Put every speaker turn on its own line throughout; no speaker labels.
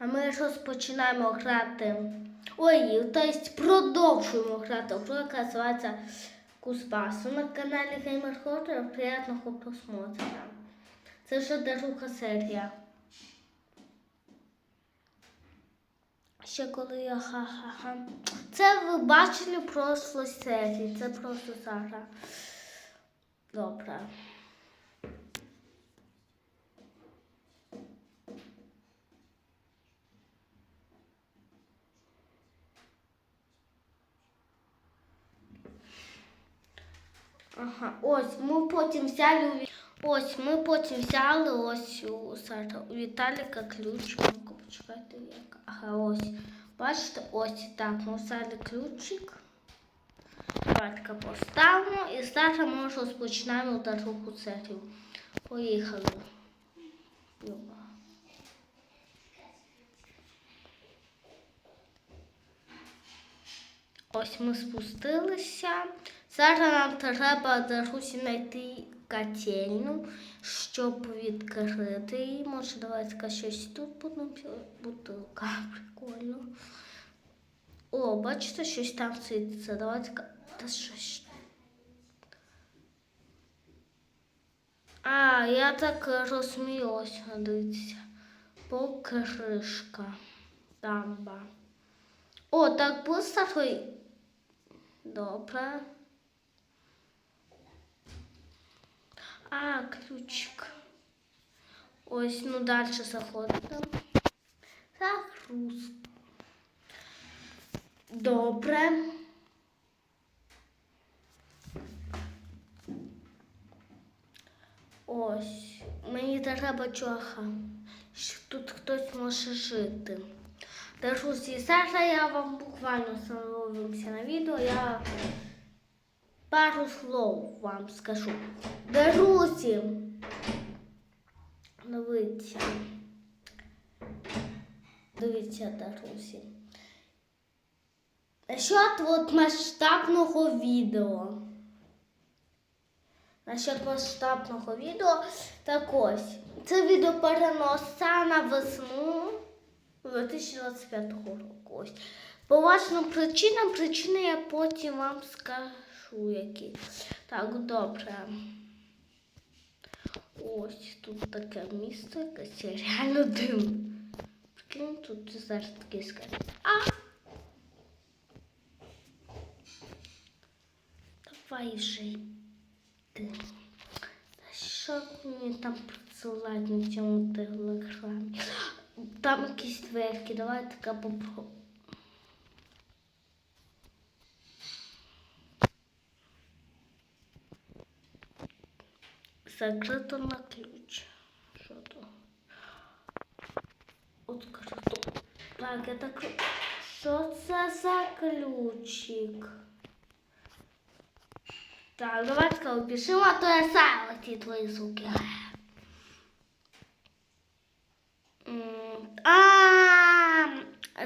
А ми розпочинаємо грати. Ой, тобто продовжуємо грати гру, яка називається Кузбасу на каналі Gamer Horror. Приятного просмотру. Це вже друга серія. Ще коли я ха-ха-ха. Це ви бачили в прошлій серії. Це просто зараз. Добре. Ага, ось ми потім взяли у ось ми потім взяли ось у Сара у Віталіка ключ. Ну-ка, почекайте, як. Ага, ось. Бачите, ось так. Ми взяли ключик. Давайте поставимо і зараз ми розпочинаємо другу серію. Поїхали. Ось ми спустилися. Зараз нам треба Дарусі знайти котельну, щоб відкрити її. Може, давайте щось тут будемо бутилка. Прикольно. О, бачите, щось там світиться. Давайте та щось. А, я так розумію, ось дивіться. Покришка. Дамба. О, так поставив. Добре. А, ключик. Ось, ну далі заходимо. Загруз. Добре. Ось. Мені треба чоха. що Тут хтось може жити. Друзі, зараз я вам буквально становимося на відео. Я пару слов вам скажу. Друзі, дивіться. Дивіться, друзі. Насчет от масштабного відео. Насчет масштабного відео. Так ось. Це відео переноситься на весну 2025 року. Ось. По важним причинам, причини я потім вам скажу які. Так, добре. Ось тут таке місце, якесь реально дивно. Прикинь, тут зараз такий скажу. А! Давай вже йди. Що мені там присилають на цьому телеграмі? Там якісь дверки, давай така попробуємо. Закрито на ключ. Що то? Открито. Так, я так. Що це за ключик? Так, давай скажу, пишемо, а то я сам ті твої звуки. М, А,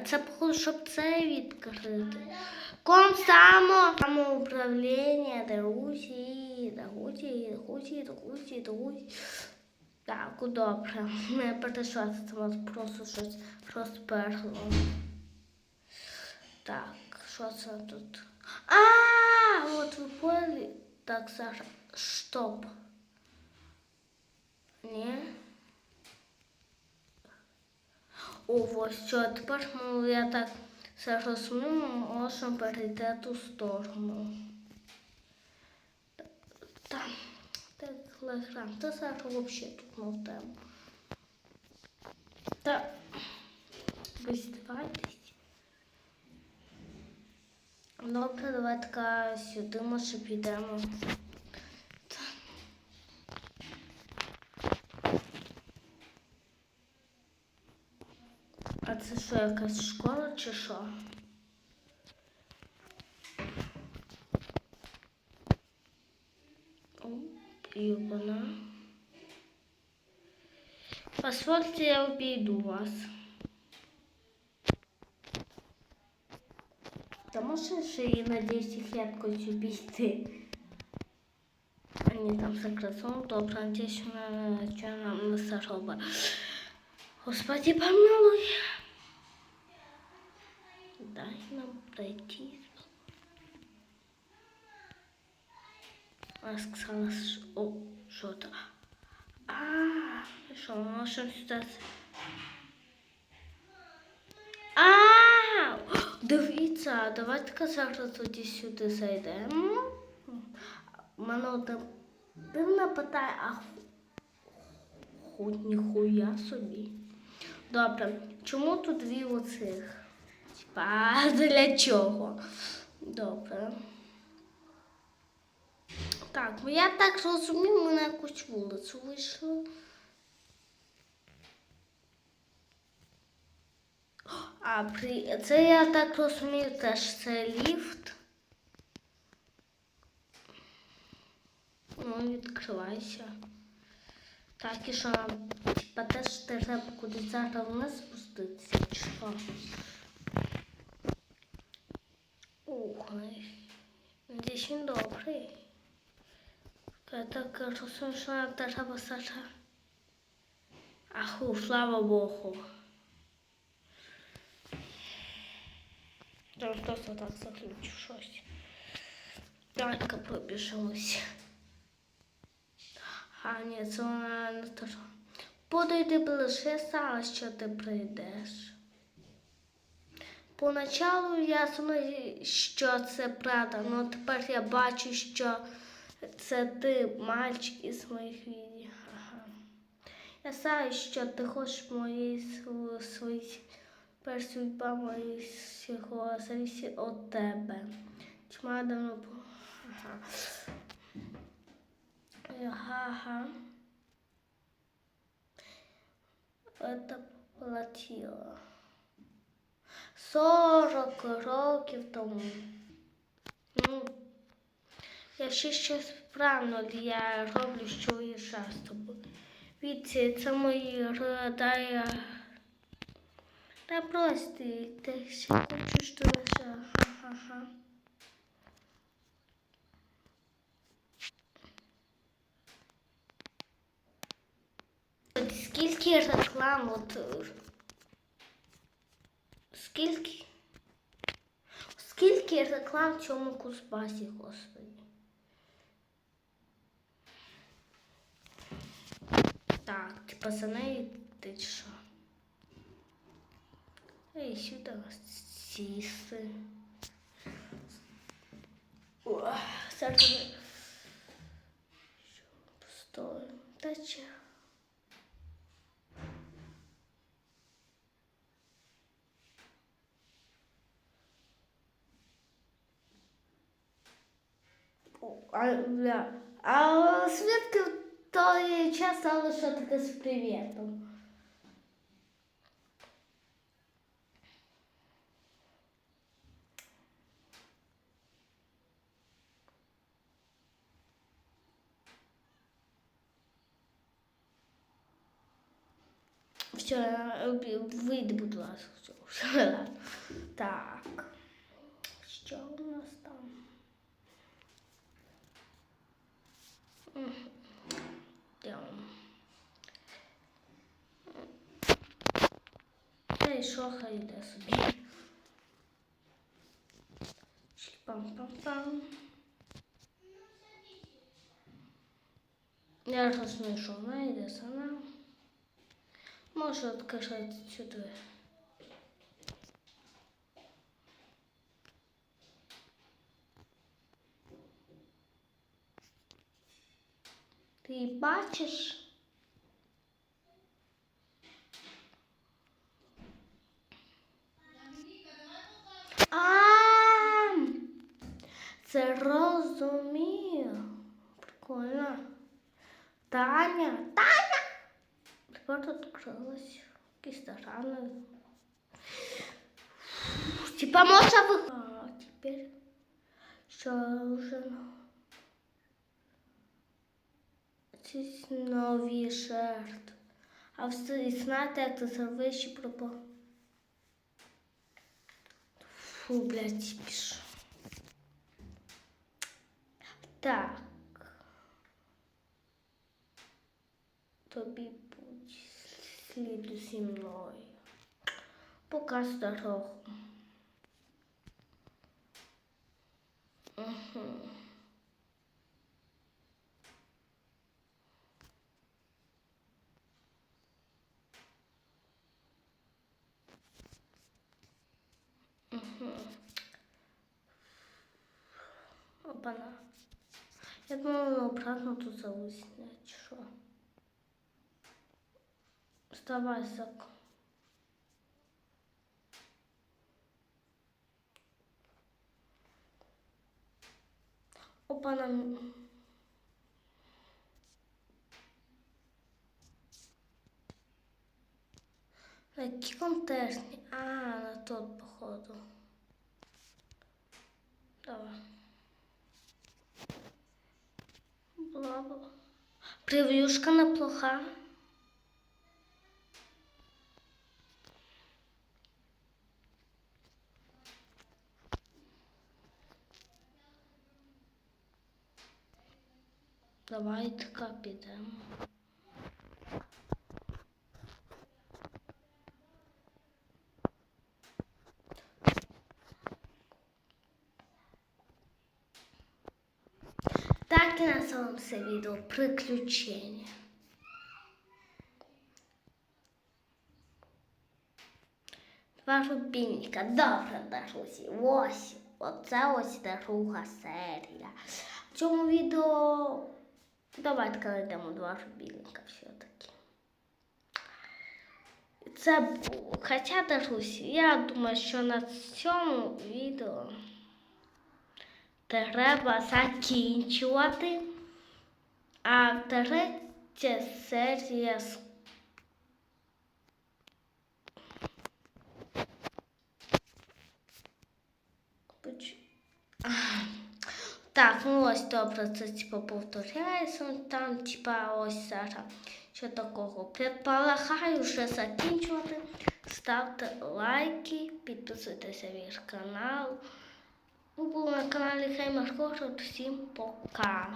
це походу, щоб це відкрити. Ком само самоуправління, друзі, Друзі, друзі, друзі, друзі. Так, добре. Не перешла, це вас просто щось розперло. Так, що це тут? А, от ви поняли? Так, зараз, стоп. Ні. О, ось що тепер я так все розумію, можемо перейти ту сторону. Там, телеграм, та зараз взагалі тут тему. Та ви здавайтесь. Добре, давайте сюди може підемо. А це що, якась школа чи що? О, І вона. Позвольте, я обійду вас. Та можеш і на 10 якось обійти? А ні, там закрито. Добре, надіюсь, вона нічого нам не заробить. Господи, помилуй. дай нам дойти. Она сказала, що... О, що то? А, що, воно сюди? А, дивіться, давайте зараз тоді сюди зайдемо. Мене там дивно питає, а хоч ніхуя собі. Добре, чому тут дві оцих? Типа, для чого? Добре. Так, ну я так розумію, ми на якусь вулицю вийшли. А при... це я так розумію, теж це ліфт. Ну, відкривайся. Так, і що нам, типа, теж треба кудись зараз вниз спуститися, чи що? Ух, надіюсь, він добрий. Я так розумію, що нам треба Саша. Аху, слава Богу. Зараз просто так заключу щось. Побіжимось. А, ні, це вона не те. Подойди ближче, я що ти прийдеш. Поначалу ясно, що це правда, але тепер я бачу, що це ти, мальчик із моїх відео. Ага. Я знаю, що ти хочеш моєї св- свої перш судьба моєї всього зависить від тебе. Чма давно Ага. Ага. Это платило. 40 років тому. Ну, я ще щось правильно я роблю, що і часто. Віці, це мої родая. Та просто ти ще хочу, що лише. Ха-ха-ха. Скільки реклам от скільки? Скільки реклам в цьому кузбасі, господи? Так, ти пацани, ти що? Ей, сюди сісти. О, Зараз ми... Що, Постой. Та ча. О, А, бля. а свідки в той час стало що таке з привітом. Все, вийди, будь ласка. Так. що хай йде собі. Пам-пам-пам. Я розумію, що вона йде сама. Може відкрити цю двері. Ти її бачиш? А, це розумію. Прикольно. Таня, Таня! Тепер тут відкрилась якісь тарани. Типа можна ви... А, тепер що вже... Ці нові жертви. А ви знаєте, як це що пропо... Фу, блядь, піш. Так. Тобі будь сліду зі мною. Показ дорогу. Угу. Опана. Я думала, обратно тут залиснять, що? Вставай, зак. Опана. На які контестні? А, на тот, походу. Давай. Бла-бла. Превьюшка неплоха. Давай така підемо. Так і називаємося відео приключення. Два рубільника. Добре, друзі. Ось. Оце ось друга серія. В цьому відео давайте кладемо два рубільника все-таки. Це було. Хоча, друзі, я думаю, що на цьому відео треба закінчувати. А третя серія. Так, ну ось добре, це типа повторяється там, типа ось зараз. Що такого? Предполагаю вже закінчувати. Ставте лайки, підписуйтеся на мій канал. Ви були на каналі Хеймер Всім пока.